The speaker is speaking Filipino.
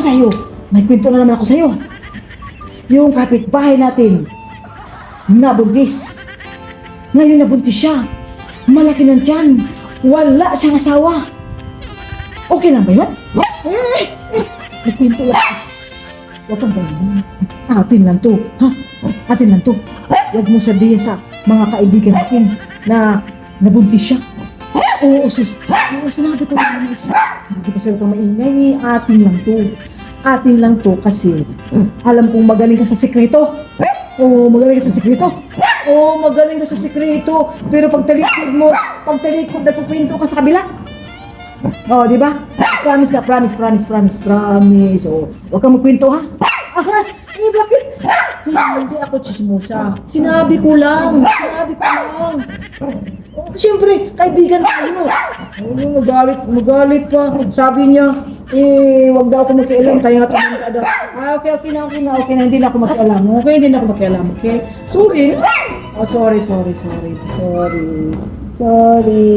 sa'yo, may kwento na naman ako sa'yo. Yung kapitbahay natin, nabuntis. Ngayon nabuntis siya. Malaki ng tiyan. Wala siyang asawa. Okay lang ba yun? Eh, Nagkwento lang. Huwag kang ganyan. Atin lang to. Ha? Atin lang to. Huwag mo sabihin sa mga kaibigan natin na nabuntis siya. Oo, sus. Oo, sinabi ko lang naman siya. Sabi ko sa'yo kang maingay ni atin lang to. Atin lang to kasi alam kong magaling ka sa sekreto. Oo, magaling ka sa sekreto. Oo, magaling ka sa sekreto. Pero pag talikod mo, pag talikod, nagkukwento ka sa kabila. Oh, di ba? Promise ka, promise, promise, promise, promise. Oh, huwag kang magkwento ha. Ah, eh, bakit? Hindi ako chismosa. Sinabi ko lang. Sinabi ko lang. Siyempre, kaibigan tayo. Ano, magalit, magalit pa. Sabi niya, eh, wag daw ako makialam, kaya nga tumanda daw. Ah, okay, okay na, okay na, okay na, hindi na ako makialam. Okay, hindi na ako makialam, okay? Sorry. Oh, sorry, sorry, sorry, sorry. Sorry.